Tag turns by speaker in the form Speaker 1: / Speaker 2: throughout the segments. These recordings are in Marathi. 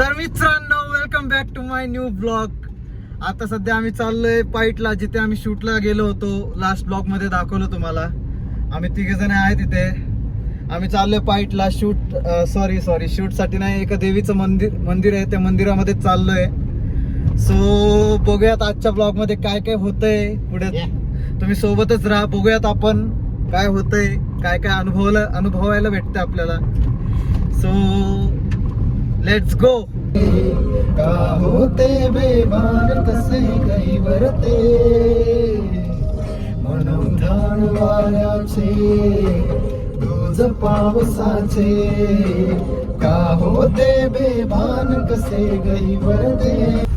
Speaker 1: तर मित्रांनो welcome back to my new blog आता सध्या आम्ही चाललोय पाईटला जिथे आम्ही शूटला गेलो होतो. लास्ट ब्लॉगमध्ये दाखवलं तुम्हाला. आम्ही तिघे जण आहे तिथे. आम्ही चाललोय पाईटला शूट सॉरी सॉरी शूटसाठी नाही एका देवीचं मंदिर मंदिर आहे त्या मंदिरामध्ये चाललोय. सो बघूयात आजच्या ब्लॉगमध्ये काय काय होतंय पुढे. तुम्ही सोबतच राहा बघूयात आपण काय होतंय काय काय अनुभवलं अनुभवायला भेटतं आपल्याला. सो लेट्स गो का होते बेमान कसे काही वरते? मनोधान वाऱ्याचे रोज पावसाचे. का होते बेभान कसे गई वरते?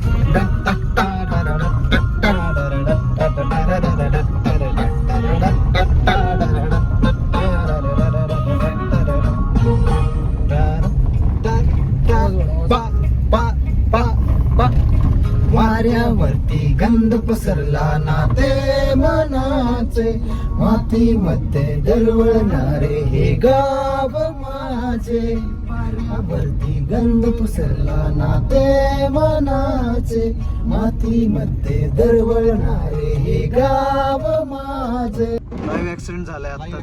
Speaker 1: गंध पसरला नाते मनाचे मातीमध्ये दरवळणारे हे गाव माझे. वाऱ्यावरती गंध पसरला नाते मनाचे मातीमध्ये दरवळणारे हे गाव माझे. लाईव्ह ऍक्सिडेंट झालाय आता.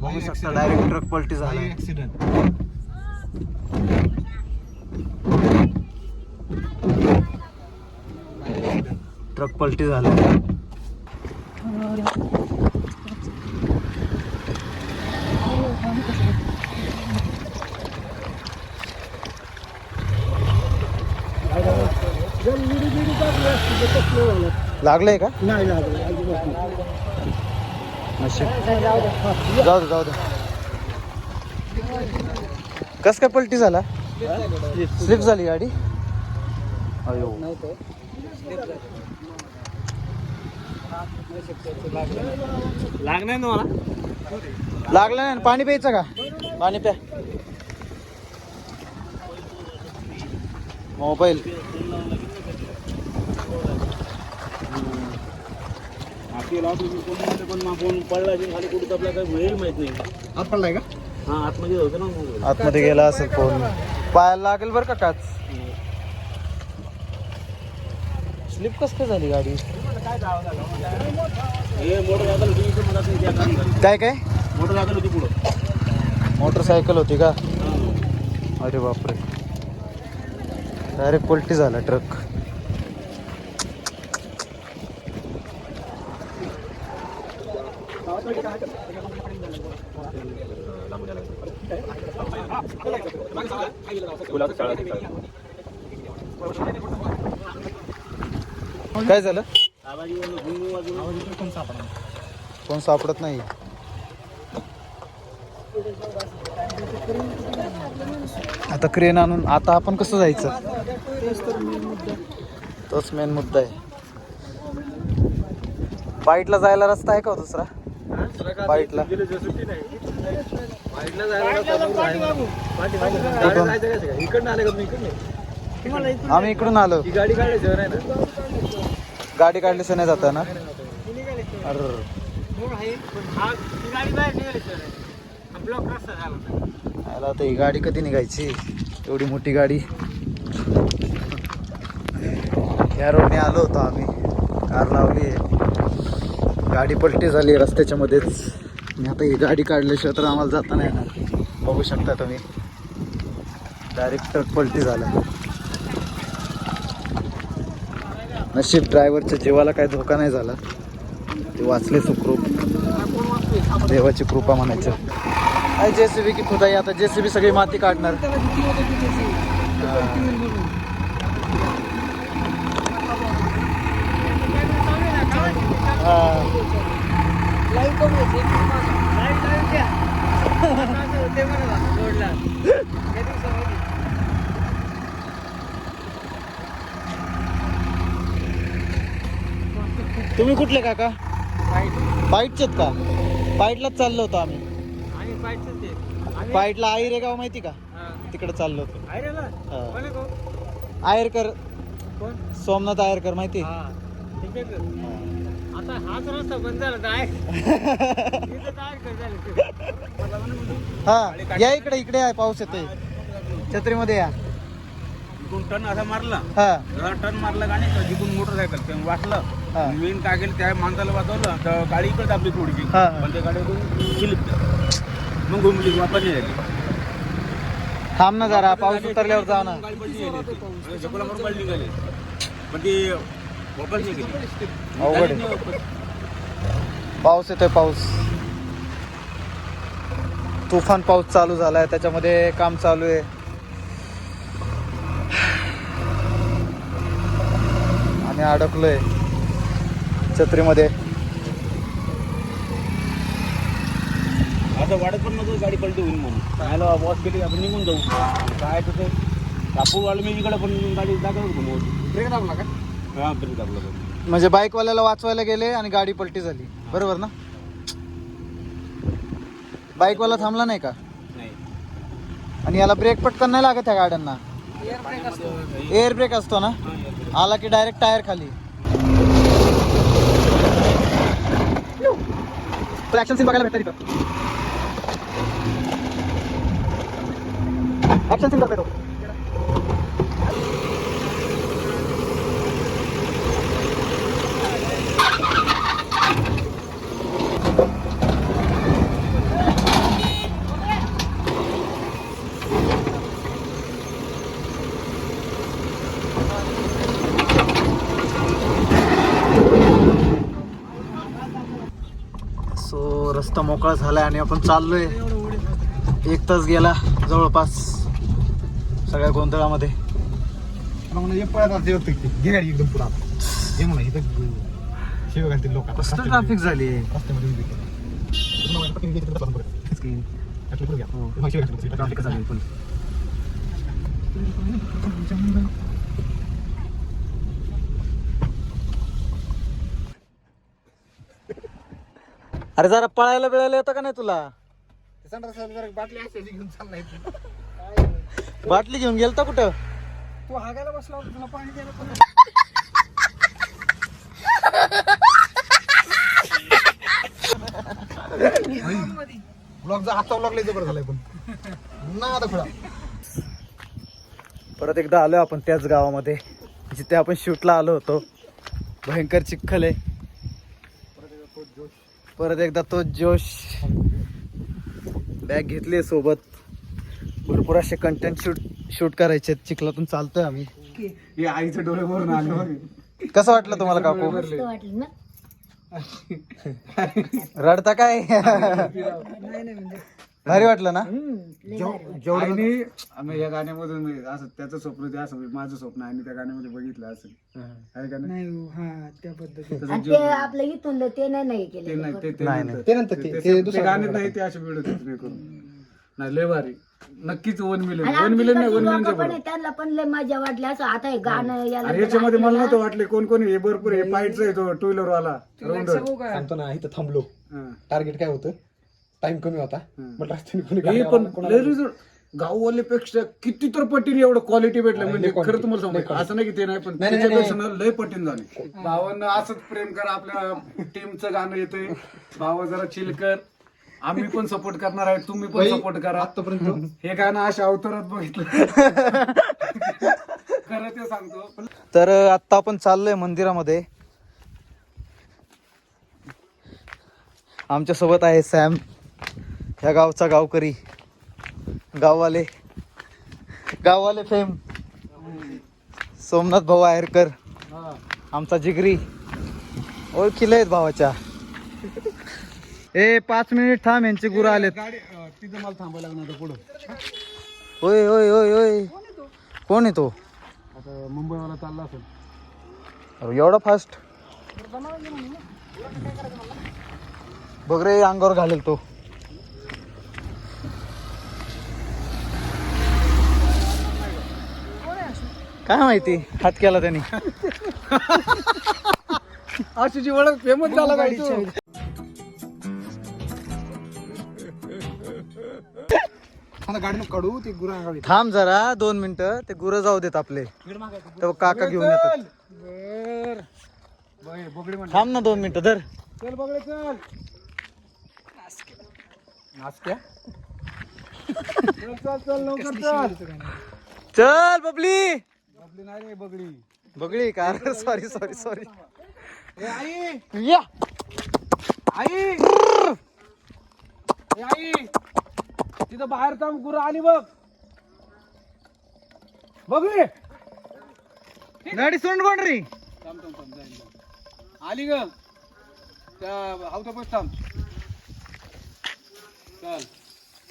Speaker 1: बघू शकता डायरेक्ट ट्रक पलटी झालाय ट्रक पलटी झालाय लागलंय का?
Speaker 2: नाही लागलं
Speaker 1: जाऊ दे जाऊ दे. कस काय पलटी झाला? स्लिप झाली गाडी? अयो
Speaker 2: लागणार ना मला?
Speaker 1: लागलं नाही? पाणी प्यायचं का? पाणी प्या. मोबाईल.
Speaker 2: हा आतमध्ये होतं ना मग
Speaker 1: आतमध्ये गेला असेल फोन. पायाला लागेल बरं का काच? स्लिप कस काय झाली गाडी?
Speaker 2: हे.
Speaker 1: काय काय?
Speaker 2: मोटर लागल होती पुढं.
Speaker 1: मोटरसायकल होती का? अरे बापरे. डायरेक्ट पलटी झाला ट्रक. काय झालं? कोण सापडत नाही? आता क्रेन आणून आता आपण कसं जायचं? तोच मेन मुद्दा आहे. बाईटला जायला रस्ता आहे का हो दुसरा? बाईटला. आम्ही इकडून आलो.
Speaker 2: गाडी काढायची
Speaker 1: गाडी काढल्याशिवाय नाही जाता ना याला आता ही गाडी कधी निघायची? एवढी मोठी गाडी. या रोडने आलो होतो आम्ही. कार लावली आहे. गाडी पलटी झाली रस्त्याच्या मध्येच. आणि आता ही गाडी काढल्याशिवाय तर आम्हाला जाता नाही येणार. बघू शकता तुम्ही. डायरेक्ट ट्रक पलटी झाला. नशीब ड्रायव्हरच्या जीवाला काही धोका नाही झाला. ते वाचले सुखरूप. देवाची कृपा म्हणायचं. काय जेसीबी की खुदाई आता जेसीबी सगळी माती काढणार हा. तुम्ही कुठले काका? बाईटचेत का? बाईटलाच चाललो होतो आम्ही. बाईटला आईरे गाव माहिती का? तिकडे चाललो होतो. हा. आयरकर. सोमनाथ आयरकर माहिती?
Speaker 2: आता हाच रस्ता बंद झाला डायरेक्ट
Speaker 1: हा. या इकडे इकडे आहे पाऊस येतोय. छत्रीमध्ये या.
Speaker 2: इकडून टर्न असा मारला.
Speaker 1: हा.
Speaker 2: जरा टर्न मारला गाडी तर जिकडून मोटरसायकल. ते वाचलं.
Speaker 1: हा.
Speaker 2: मी काय केलं त्या माणसाला वाचवलं तर गाडी इकडे दाबली थोडीशी.
Speaker 1: हा.
Speaker 2: पण त्या गाडीतून शिलिप मग घुमली वापस नाही झाली
Speaker 1: थांब ना जरा पाऊस उतरल्यावर जाऊ ना.
Speaker 2: गाडी झाली पण ती वापस नाही गेली
Speaker 1: अवघड आहे.
Speaker 2: नाही वापस.
Speaker 1: पाऊस येतोय पाऊस. तुफान पाऊस चालू झालाय त्याच्यामध्ये काम चालू आहे. आणि अडकलोय छत्रीमध्ये.
Speaker 2: असं वाटत पण नव्हतं गाडी पलटी होईल म्हणून. चांगला वॉश केली आपण निघून जाऊ. काय तसं आलं मी इकडे पण गाडी दाखवत होतो मोठ
Speaker 1: ब्रेक दाबला का?
Speaker 2: हा ब्रेक दाबला
Speaker 1: म्हणजे बाईकवाल्याला वाचवायला गेले आणि गाडी पलटी झाली. बरोबर ना? बाईकवाला थांबला नाही का?
Speaker 2: नाही.
Speaker 1: आणि याला ब्रेक पटकन नाही लागत त्या गाड्यांना? एअर ब्रेक असतो ना? आला की डायरेक्ट टायर खाली. ऍक्शन सीन बघायला भेटतं इथं ऍक्शन सीन बघतो रस्ता मोकळा झालाय आणि आपण चाललोय. एक तास गेला जवळपास सगळ्या गोंधळामध्ये.
Speaker 3: एकदम पुरा हे म्हणा इथं शिव घालतील लोक
Speaker 1: कसं ट्रॅफिक झाली? ट्रॅफिक झाली अरे जरा पळायला बिळायला येतं का नाही तुला?
Speaker 3: बाटली असेल घेऊन चाललाय
Speaker 1: बाटली घेऊन गेलता कुठं?
Speaker 3: तू हागायला बसला होता तुला पाणी द्यायला पण जबर झालाय ना आता खुळा.
Speaker 1: परत एकदा आलो आपण त्याच गावामध्ये जिथे आपण शूटला आलो होतो. भयंकर चिखल आहे. परत एकदा तोच जोश बॅग घेतली सोबत. भरपूर असे कंटेंट शूट शूट करायचे चिखलातून चालतोय आम्ही.
Speaker 3: हे आईचं डोळे भरून आलं
Speaker 1: कसं वाटलं तुम्हाला काकू?
Speaker 4: मस्त वाटलं ना?
Speaker 1: रडता काय? भारी वाटलं ना?
Speaker 3: जेवढं आम्ही या गाण्यामधून मी असं त्याचं स्वप्न ते असं माझं स्वप्न आणि त्या गाण्यामध्ये बघितलं असं. आहे का नाही? तसं
Speaker 4: आणि
Speaker 3: जीव-
Speaker 4: ते आपलं इथून ते नाही नाही
Speaker 3: ते
Speaker 4: केलं
Speaker 3: नाही ते- ते
Speaker 1: नाही,
Speaker 3: नंतर.
Speaker 1: नाही.
Speaker 3: ते- ते- ते गाणे नाही ते असे नाही करून. नाही लय भारी. नक्कीच वन मिलियन
Speaker 4: आणि
Speaker 3: वन मिलियन नाही
Speaker 4: इकडची
Speaker 3: वन
Speaker 4: लोकं
Speaker 3: मिलियनच्या
Speaker 4: पण आहे, त्यांना पण लय मजा वाटली. असं आता हे गाणं याला
Speaker 3: अरे याच्यामध्ये मला नव्हतं वाटले कोण कोण? हे भरपूर आहे पाईटचा आहे तो टू व्हीलर वाला राऊंडर
Speaker 5: सांगतो ना इथं थांबलो. टार्गेट काय होतं? टाइम कमी होता. म्हटलं रस्त्याने कोणी
Speaker 3: हे
Speaker 5: गाडी
Speaker 3: पण
Speaker 5: आला,
Speaker 3: लय result. गाववाल्यापेक्षा किती तर पटीने एवढं क्वालिटी भेटलं म्हणजे खरं तुम्हाला सांगू असं नाही की ते नाही पण त्याच्यापेक्षा ना लय पटीन झाले. भावांना असंच प्रेम करा आपल्या टीमचं गाणं येतंय. भावा जरा चिल कर. आम्ही पण सपोर्ट करणार आहे तुम्ही पण सपोर्ट करा.
Speaker 5: आतापर्यंत
Speaker 3: हे गाणं अशा अवतारात बघितलं. खरं ते सांगतो.
Speaker 1: तर आत्ता आपण चाललोय मंदिरामध्ये. आमच्यासोबत आहे सॅम. ह्या गावचा गावकरी. गाववाले. गाववाले फेम सोमनाथ भाऊ आहेरकर. आमचा जिगरी. ओळखीला आहेत भावाच्या. ए पाच मिनिट थांब यांचे गुरु
Speaker 3: अं, तिथं मला थांबायला लागणार होतं पुढं.
Speaker 1: होय होय होय होय. कोण आहे तो?
Speaker 3: आता मुंबईवाला चालला असेल.
Speaker 1: अरे एवढा फास्ट बघ रे अंगावर घालेल तो. काय माहिती? हात केला त्यांनी.
Speaker 3: अशी ओळख फेमस झाला गाडी
Speaker 5: आता गाडी काढू ती गुरा गावी.
Speaker 1: थांब जरा दोन मिनिटं. ते गुरं जाऊ देत आपले. तर काका घेऊन येतात.
Speaker 3: बगडी
Speaker 1: थांब ना दोन मिनिटं धर.
Speaker 3: चल बगडे चल. चल चल चल लवकर चल.
Speaker 1: चल बबली.
Speaker 3: आपली नाही रे बगडी
Speaker 1: बघली का सॉरी सॉरी सॉरी
Speaker 3: आई
Speaker 1: या
Speaker 3: आई आई तिथं बाहेर थांब गुरु आली बघ बघू
Speaker 1: गाडी सोंड कोण रे
Speaker 3: थांब थांब थांब जाईन. आली ग त्या आवता बस थांब चल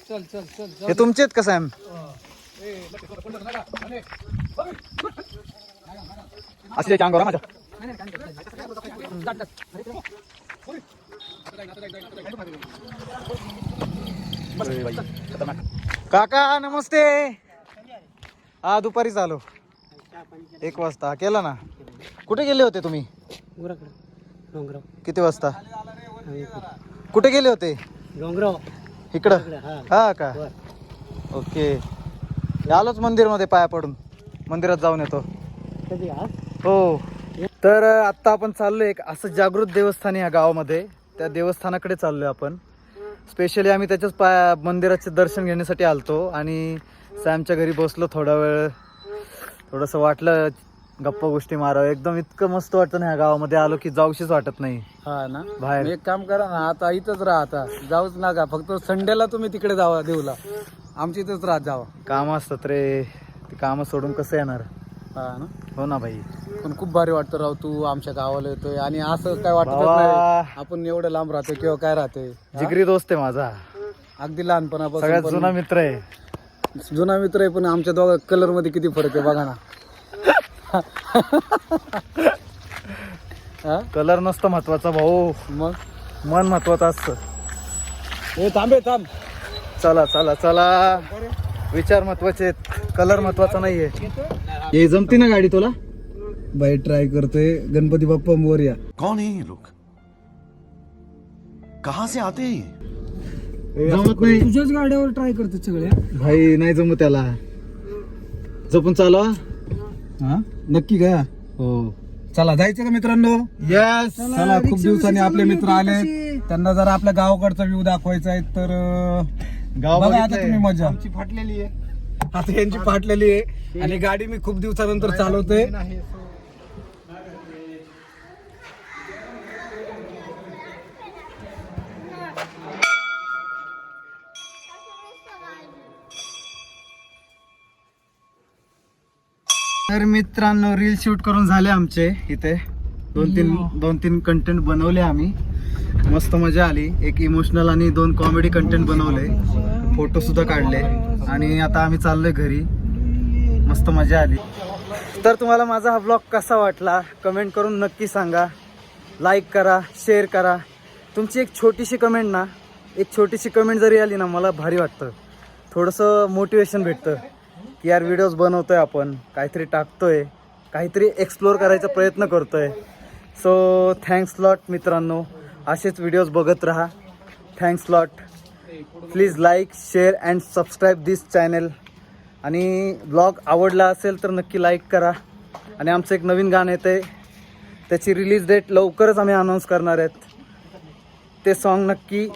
Speaker 3: चल चल चल चल
Speaker 1: हे तुमचे आहेत का
Speaker 3: अरे,
Speaker 1: असले अंगावर माझ्या. काका नमस्ते. हा दुपारीच आलो एक वाजता. केला ना? कुठे गेले होते तुम्ही? किती वाजता? कुठे गेले होते? इकडं? हा. का? ओके. आलोच मंदिरमध्ये पाया पडून. मंदिरात जाऊन येतो. हो. तर आत्ता आपण चाललोय एक असं जागृत देवस्थान या गावामध्ये. त्या देवस्थानाकडे चाललोय आपण. स्पेशली आम्ही त्याच्याच पाया मंदिराचे दर्शन घेण्यासाठी आलतो आणि सॅमच्या घरी बसलो थोडा वेळ. थोडंसं वाटलं गप्पा गोष्टी मारावं. एकदम इतकं मस्त वाटतं ना ह्या गावामध्ये. आलो की जाऊशीच वाटत नाही.
Speaker 3: हा ना?
Speaker 1: बाहेर.
Speaker 3: एक काम करा ना आता इथंच राहा आता. जाऊच नका. फक्त संडेला तुम्ही तिकडे जावा देऊला. आमच्या इथंच राहत जावा.
Speaker 1: कामं असतात रे. ते कामं सोडून कसं येणार?
Speaker 3: हा ना?
Speaker 1: हो ना भाई.
Speaker 3: पण खूप भारी वाटतं राव तू आमच्या गावाला येतोय. आणि असं काय वाटत. नाही आपण एवढं लांब राहतोय किंवा काय राहतोय
Speaker 1: जिगरी दोस्त आहे माझा.
Speaker 3: अगदी लहानपणापासून
Speaker 1: सगळ्यात जुना मित्र आहे.
Speaker 3: जुना मित्र आहे पण आमच्या दोघा कलरमध्ये किती फरक आहे बघा ना. हा?
Speaker 1: कलर नसतं महत्त्वाचा भाऊ.
Speaker 3: मग?
Speaker 1: मन महत्वाचं असतं.
Speaker 3: हे थांबे थांब.
Speaker 1: चला चला चला. विचार महत्त्वाचे आहेत. कलर महत्त्वाचा नाहीये. हे जमती ना गाडी तुला?
Speaker 3: बाई ट्राय करतोय. गणपती बाप्पा मोर्या
Speaker 6: कौन है ये लोग? कहां से आते हैं ये?
Speaker 1: जमत नाही.
Speaker 3: तुझ्याच गाड्यावर ट्राय करतो सगळ्या
Speaker 1: भाई नाही जमत त्याला. जपून चालवा
Speaker 3: हा? नक्की का?
Speaker 1: हो.
Speaker 3: चला जायचं का मित्रांनो?
Speaker 1: यस
Speaker 3: चला खूप दिवसांनी आपले मित्र आले त्यांना जरा आपल्या गावाकडचा व्ह्यू दाखवायचा आहे तर अं,
Speaker 1: गाव
Speaker 3: बघा आता
Speaker 1: बघितलंय.
Speaker 3: मजा.
Speaker 5: फाटलेली आहे.
Speaker 3: आता यांची फाटलेली आहे. आणि गाडी मी खूप दिवसानंतर चालवतोय.
Speaker 1: तर मित्रांनो रील शूट करून झाले आमचे इथे. दोन तीन दोन तीन कंटेंट बनवले आम्ही. मस्त मजा आली. एक इमोशनल आणि दोन कॉमेडी कंटेंट बनवले. फोटो सुद्धा काढले. आणि आता आम्ही चाललोय घरी. मस्त मजा आली. तर तुम्हाला माझा हा ब्लॉग कसा वाटला? कमेंट करून नक्की सांगा. लाईक करा शेअर करा. तुमची एक छोटीशी कमेंट ना एक छोटीशी कमेंट जरी आली ना मला भारी वाटतं. थोडंसं मोटिवेशन भेटतं. की यार व्हिडिओज बनवतोय आपण. काहीतरी टाकतोय. काहीतरी एक्सप्लोअर करायचा प्रयत्न करतोय. सो थँक्स लॉट मित्रांनो. असेच व्हिडिओज बघत राहा. Thanks lot please like share and subscribe this channel आणि ब्लॉग आवडला असेल तर नक्की लाईक करा. आणि आमचं एक नवीन गाणं येतं आहे त्याची रिलीज डेट लवकरच आम्ही अनाऊन्स करणार आहेत. ते सॉन्ग नक्की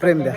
Speaker 1: प्रेम द्या.